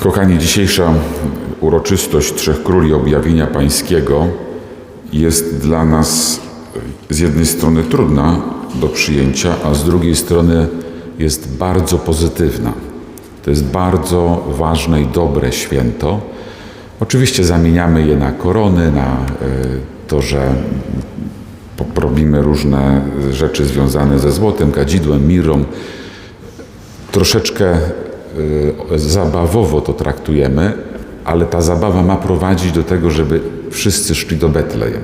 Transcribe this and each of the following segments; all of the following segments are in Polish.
Kochani, dzisiejsza uroczystość Trzech Króli Objawienia Pańskiego jest dla nas z jednej strony trudna do przyjęcia, a z drugiej strony jest bardzo pozytywna. To jest bardzo ważne i dobre święto. Oczywiście zamieniamy je na korony, na e, to, że robimy różne rzeczy związane ze złotem, kadzidłem, mirą. Troszeczkę zabawowo to traktujemy, ale ta zabawa ma prowadzić do tego, żeby wszyscy szli do Betlejem.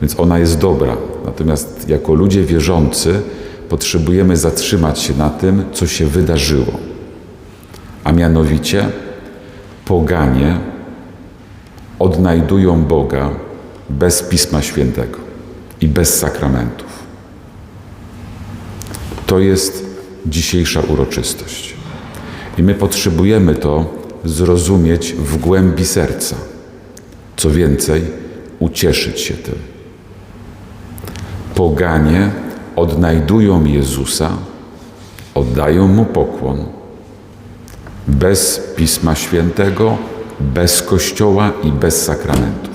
Więc ona jest dobra. Natomiast jako ludzie wierzący potrzebujemy zatrzymać się na tym, co się wydarzyło. A mianowicie poganie odnajdują Boga bez Pisma Świętego i bez sakramentów. To jest dzisiejsza uroczystość. I my potrzebujemy to zrozumieć w głębi serca. Co więcej, ucieszyć się tym. Poganie odnajdują Jezusa, oddają Mu pokłon, bez Pisma Świętego, bez Kościoła i bez sakramentów.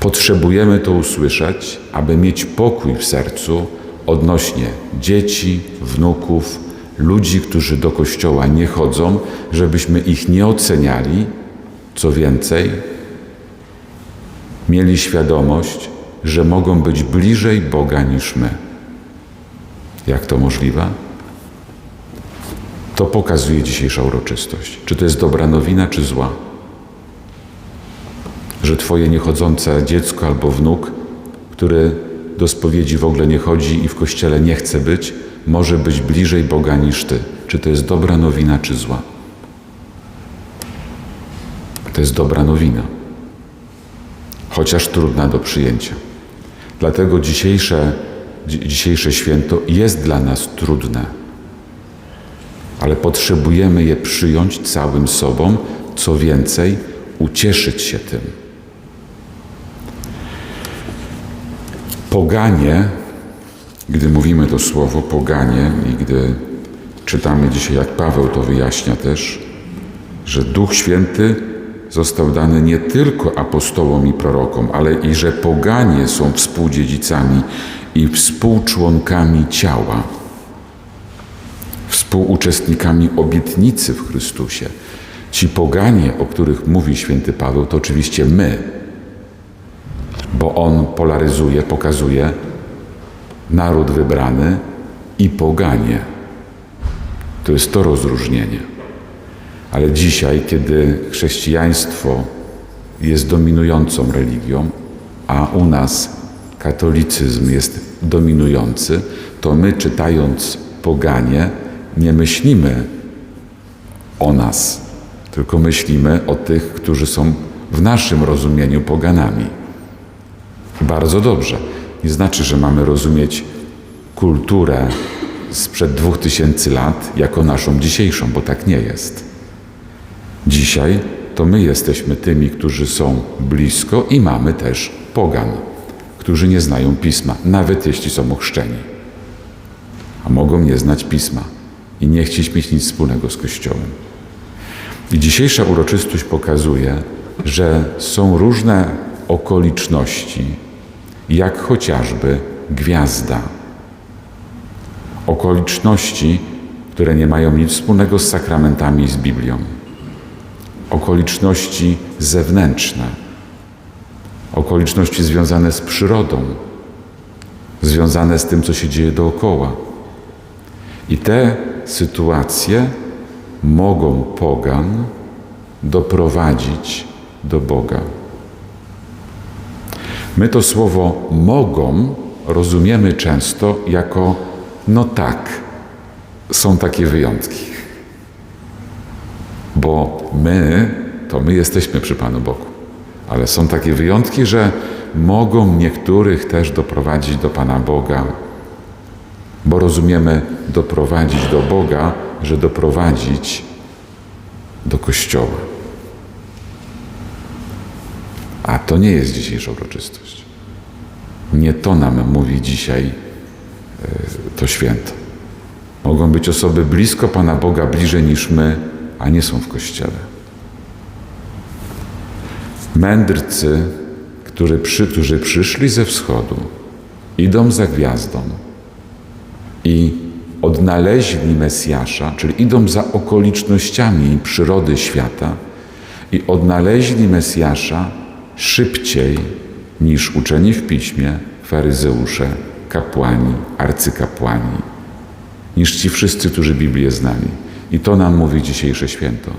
Potrzebujemy to usłyszeć, aby mieć pokój w sercu odnośnie dzieci, wnuków, ludzi, którzy do kościoła nie chodzą, żebyśmy ich nie oceniali. Co więcej, mieli świadomość, że mogą być bliżej Boga niż my. Jak to możliwe? To pokazuje dzisiejsza uroczystość. Czy to jest dobra nowina, czy zła? że Twoje niechodzące dziecko albo wnuk, który do spowiedzi w ogóle nie chodzi i w kościele nie chce być, może być bliżej Boga niż Ty. Czy to jest dobra nowina, czy zła? To jest dobra nowina, chociaż trudna do przyjęcia. Dlatego dzisiejsze, dzi- dzisiejsze święto jest dla nas trudne, ale potrzebujemy je przyjąć całym sobą, co więcej, ucieszyć się tym. Poganie, gdy mówimy to słowo poganie i gdy czytamy dzisiaj, jak Paweł to wyjaśnia też, że Duch Święty został dany nie tylko apostołom i prorokom, ale i że poganie są współdziedzicami i współczłonkami ciała, współuczestnikami obietnicy w Chrystusie. Ci poganie, o których mówi święty Paweł, to oczywiście my, bo on polaryzuje, pokazuje naród wybrany i poganie. To jest to rozróżnienie. Ale dzisiaj, kiedy chrześcijaństwo jest dominującą religią, a u nas katolicyzm jest dominujący, to my czytając poganie nie myślimy o nas, tylko myślimy o tych, którzy są w naszym rozumieniu poganami. Bardzo dobrze. Nie znaczy, że mamy rozumieć kulturę sprzed dwóch tysięcy lat jako naszą dzisiejszą, bo tak nie jest. Dzisiaj to my jesteśmy tymi, którzy są blisko i mamy też pogan, którzy nie znają pisma, nawet jeśli są ochrzczeni. A mogą nie znać pisma i nie chcieć mieć nic wspólnego z Kościołem. I dzisiejsza uroczystość pokazuje, że są różne okoliczności, jak chociażby gwiazda. Okoliczności, które nie mają nic wspólnego z sakramentami i z Biblią. Okoliczności zewnętrzne. Okoliczności związane z przyrodą, związane z tym, co się dzieje dookoła. I te sytuacje mogą pogan doprowadzić do Boga. My to słowo mogą rozumiemy często jako no tak, są takie wyjątki. Bo my, to my jesteśmy przy Panu Bogu. Ale są takie wyjątki, że mogą niektórych też doprowadzić do Pana Boga, bo rozumiemy doprowadzić do Boga, że doprowadzić do Kościoła. A to nie jest dzisiejsza uroczystość. Nie to nam mówi dzisiaj e, to święto. Mogą być osoby blisko Pana Boga, bliżej niż my, a nie są w kościele. Mędrcy, którzy, przy, którzy przyszli ze wschodu, idą za gwiazdą i odnaleźli Mesjasza, czyli idą za okolicznościami przyrody świata i odnaleźli Mesjasza szybciej niż uczeni w piśmie, faryzeusze, kapłani, arcykapłani, niż ci wszyscy, którzy Biblię znali. I to nam mówi dzisiejsze święto.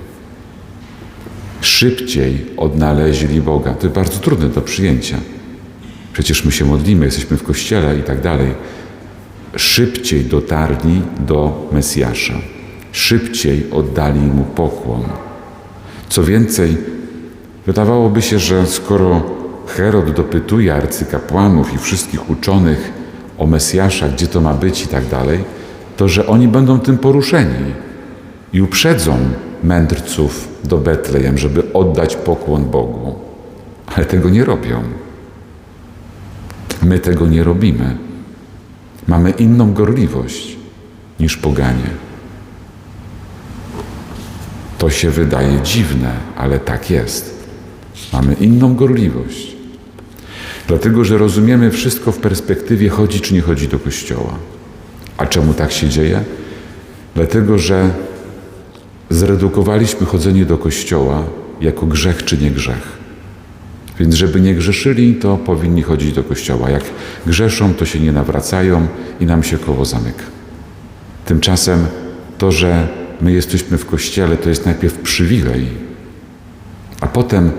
Szybciej odnaleźli Boga. To jest bardzo trudne do przyjęcia. Przecież my się modlimy, jesteśmy w kościele i tak dalej. Szybciej dotarli do Mesjasza. Szybciej oddali mu pokłon. Co więcej, wydawałoby się, że skoro Herod dopytuje arcykapłanów i wszystkich uczonych o Mesjasza, gdzie to ma być i tak dalej, to że oni będą tym poruszeni i uprzedzą mędrców do Betlejem, żeby oddać pokłon Bogu. Ale tego nie robią. My tego nie robimy. Mamy inną gorliwość niż poganie. To się wydaje dziwne, ale tak jest. Mamy inną gorliwość. Dlatego, że rozumiemy wszystko w perspektywie chodzi czy nie chodzi do kościoła. A czemu tak się dzieje? Dlatego, że zredukowaliśmy chodzenie do kościoła jako grzech czy nie grzech. Więc żeby nie grzeszyli, to powinni chodzić do kościoła. Jak grzeszą, to się nie nawracają i nam się koło zamyka. Tymczasem to, że my jesteśmy w kościele, to jest najpierw przywilej, a potem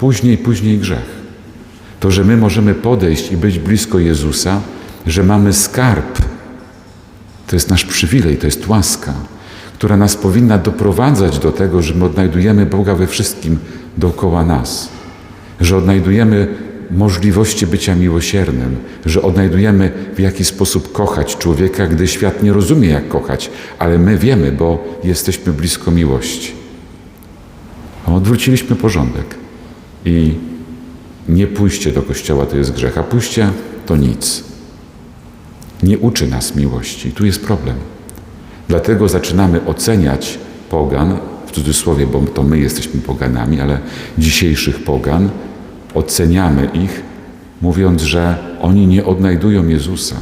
później, później grzech. To, że my możemy podejść i być blisko Jezusa, że mamy skarb, to jest nasz przywilej, to jest łaska, która nas powinna doprowadzać do tego, że my odnajdujemy Boga we wszystkim dookoła nas, że odnajdujemy możliwości bycia miłosiernym, że odnajdujemy w jaki sposób kochać człowieka, gdy świat nie rozumie, jak kochać, ale my wiemy, bo jesteśmy blisko miłości. Odwróciliśmy porządek i nie pójście do kościoła to jest grzech, a pójście to nic. Nie uczy nas miłości. Tu jest problem. Dlatego zaczynamy oceniać pogan, w cudzysłowie, bo to my jesteśmy poganami, ale dzisiejszych pogan, oceniamy ich, mówiąc, że oni nie odnajdują Jezusa.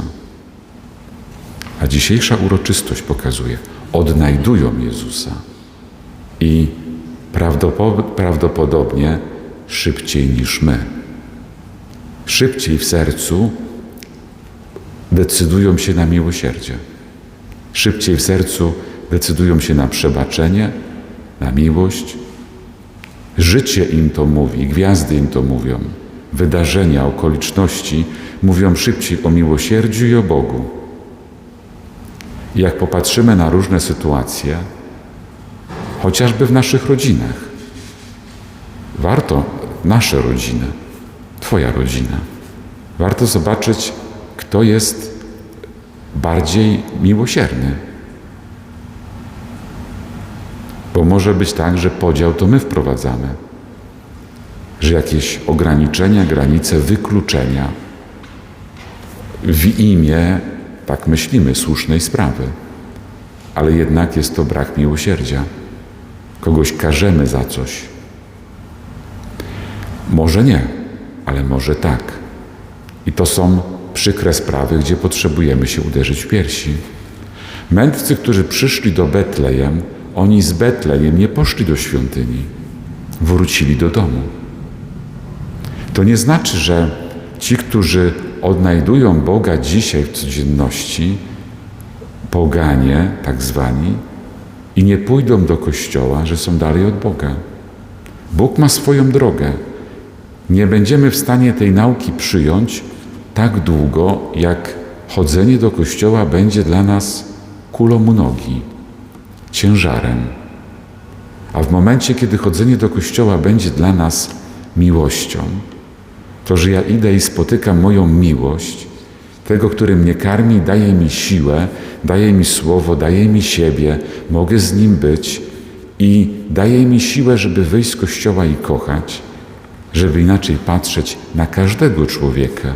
A dzisiejsza uroczystość pokazuje, odnajdują Jezusa. I prawdopodobnie szybciej niż my. Szybciej w sercu decydują się na miłosierdzie. Szybciej w sercu decydują się na przebaczenie, na miłość. Życie im to mówi, gwiazdy im to mówią, wydarzenia, okoliczności mówią szybciej o miłosierdziu i o Bogu. Jak popatrzymy na różne sytuacje, chociażby w naszych rodzinach, warto nasze rodziny, Twoja rodzina, warto zobaczyć, kto jest bardziej miłosierny. Bo może być tak, że podział to my wprowadzamy, że jakieś ograniczenia, granice, wykluczenia w imię, tak myślimy, słusznej sprawy, ale jednak jest to brak miłosierdzia. Kogoś karzemy za coś. Może nie, ale może tak. I to są przykre sprawy, gdzie potrzebujemy się uderzyć w piersi. Mędrcy, którzy przyszli do Betlejem, oni z Betlejem nie poszli do świątyni, wrócili do domu. To nie znaczy, że ci, którzy odnajdują Boga dzisiaj w codzienności, poganie, tak zwani, i nie pójdą do kościoła, że są dalej od Boga. Bóg ma swoją drogę. Nie będziemy w stanie tej nauki przyjąć, tak długo, jak chodzenie do kościoła będzie dla nas kulą u nogi, ciężarem. A w momencie, kiedy chodzenie do kościoła będzie dla nas miłością, to, że ja idę i spotykam moją miłość, tego, który mnie karmi, daje mi siłę, daje mi słowo, daje mi siebie, mogę z nim być i daje mi siłę, żeby wyjść z kościoła i kochać, żeby inaczej patrzeć na każdego człowieka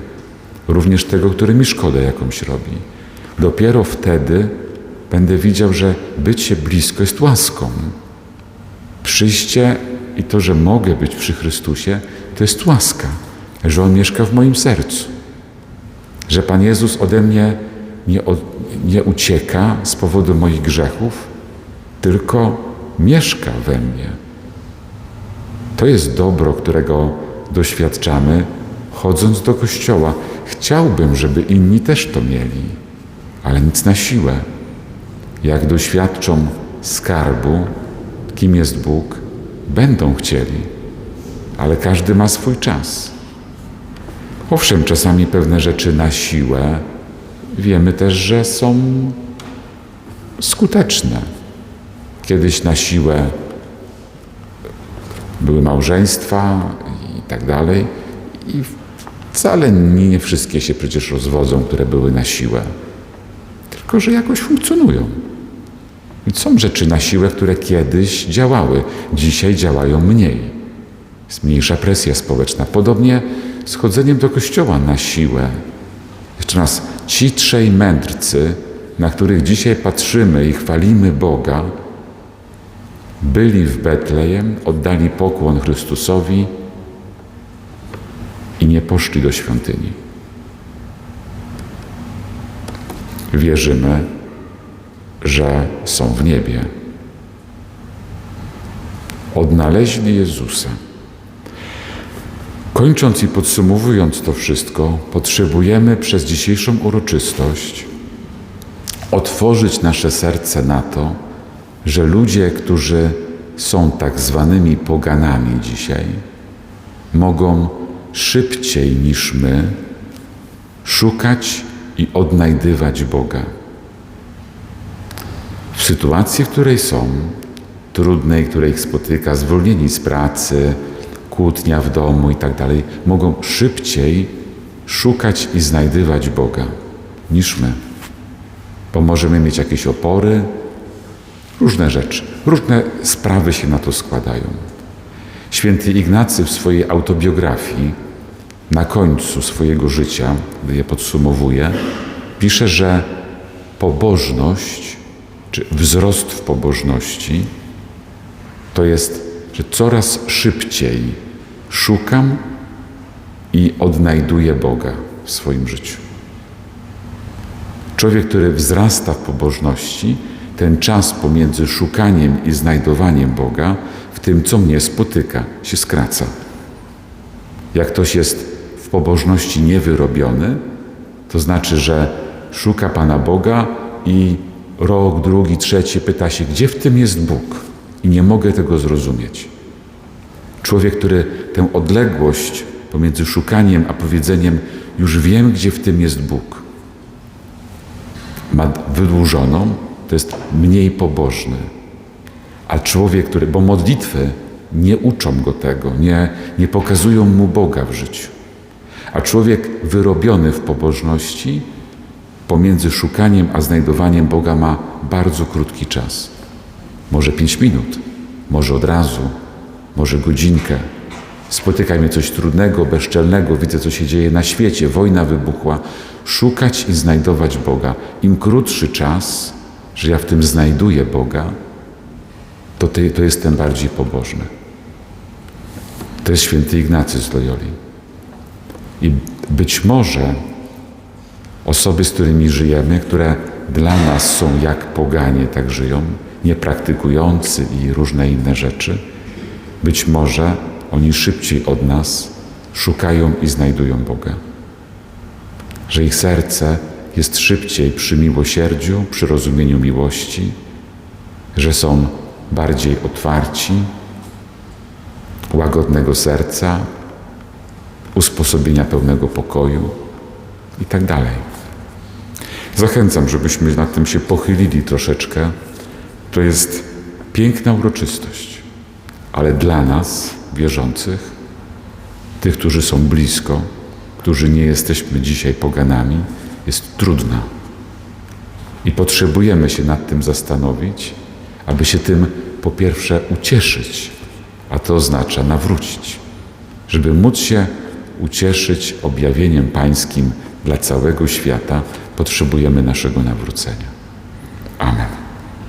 również tego, który mi szkodę jakąś robi. Dopiero wtedy będę widział, że bycie blisko jest łaską. Przyjście i to, że mogę być przy Chrystusie, to jest łaska, że On mieszka w moim sercu. Że Pan Jezus ode mnie nie, od, nie ucieka z powodu moich grzechów, tylko mieszka we mnie. To jest dobro, którego doświadczamy, chodząc do kościoła. Chciałbym, żeby inni też to mieli, ale nic na siłę. Jak doświadczą skarbu, kim jest Bóg, będą chcieli, ale każdy ma swój czas. Owszem, czasami pewne rzeczy na siłę wiemy też, że są skuteczne. Kiedyś na siłę były małżeństwa i tak dalej. I wcale nie wszystkie się przecież rozwodzą, które były na siłę. Tylko, że jakoś funkcjonują. I są rzeczy na siłę, które kiedyś działały, dzisiaj działają mniej. Jest mniejsza presja społeczna. Podobnie z chodzeniem do kościoła na siłę. Jeszcze raz, ci trzej mędrcy, na których dzisiaj patrzymy i chwalimy Boga, byli w Betlejem, oddali pokłon Chrystusowi i nie poszli do świątyni. Wierzymy, że są w niebie. Odnaleźli Jezusa. Kończąc i podsumowując to wszystko, potrzebujemy przez dzisiejszą uroczystość otworzyć nasze serce na to, że ludzie, którzy są tak zwanymi poganami dzisiaj, mogą szybciej niż my szukać i odnajdywać Boga. W sytuacji, w której są, trudnej, której ich spotyka, zwolnieni z pracy, kłótnia w domu i tak dalej, mogą szybciej szukać i znajdywać Boga niż my. Bo możemy mieć jakieś opory, różne rzeczy, różne sprawy się na to składają. Święty Ignacy w swojej autobiografii, na końcu swojego życia, gdy je podsumowuje, pisze, że pobożność, czy wzrost w pobożności, to jest, że coraz szybciej szukam i odnajduję Boga w swoim życiu. Człowiek, który wzrasta w pobożności, ten czas pomiędzy szukaniem i znajdowaniem Boga w tym, co mnie spotyka, się skraca. Jak ktoś jest w pobożności niewyrobiony, to znaczy, że szuka Pana Boga i rok, drugi, trzeci pyta się, gdzie w tym jest Bóg? I nie mogę tego zrozumieć. Człowiek, który tę odległość pomiędzy szukaniem a powiedzeniem, już wiem, gdzie w tym jest Bóg, ma wydłużoną, to jest mniej pobożny. A człowiek, który, bo modlitwy nie uczą go tego, nie, nie pokazują mu Boga w życiu. A człowiek wyrobiony w pobożności pomiędzy szukaniem a znajdowaniem Boga ma bardzo krótki czas. Może pięć minut, może od razu, może godzinkę. Spotyka mnie coś trudnego, bezczelnego, widzę, co się dzieje na świecie, wojna wybuchła. Szukać i znajdować Boga. Im krótszy czas, że ja w tym znajduję Boga, to, ty, to jestem bardziej pobożny. To jest święty Ignacy z Loyoli. I być może osoby, z którymi żyjemy, które dla nas są jak poganie, tak żyją, niepraktykujący i różne inne rzeczy, być może oni szybciej od nas szukają i znajdują Boga. Że ich serce jest szybciej przy miłosierdziu, przy rozumieniu miłości, że są bardziej otwarci, łagodnego serca, usposobienia pełnego pokoju i tak dalej. Zachęcam, żebyśmy nad tym się pochylili troszeczkę. To jest piękna uroczystość, ale dla nas, wierzących, tych, którzy są blisko, którzy nie jesteśmy dzisiaj poganami, jest trudna. I potrzebujemy się nad tym zastanowić, aby się tym po pierwsze ucieszyć, a to oznacza nawrócić. Żeby móc się ucieszyć objawieniem Pańskim dla całego świata, potrzebujemy naszego nawrócenia. Amen.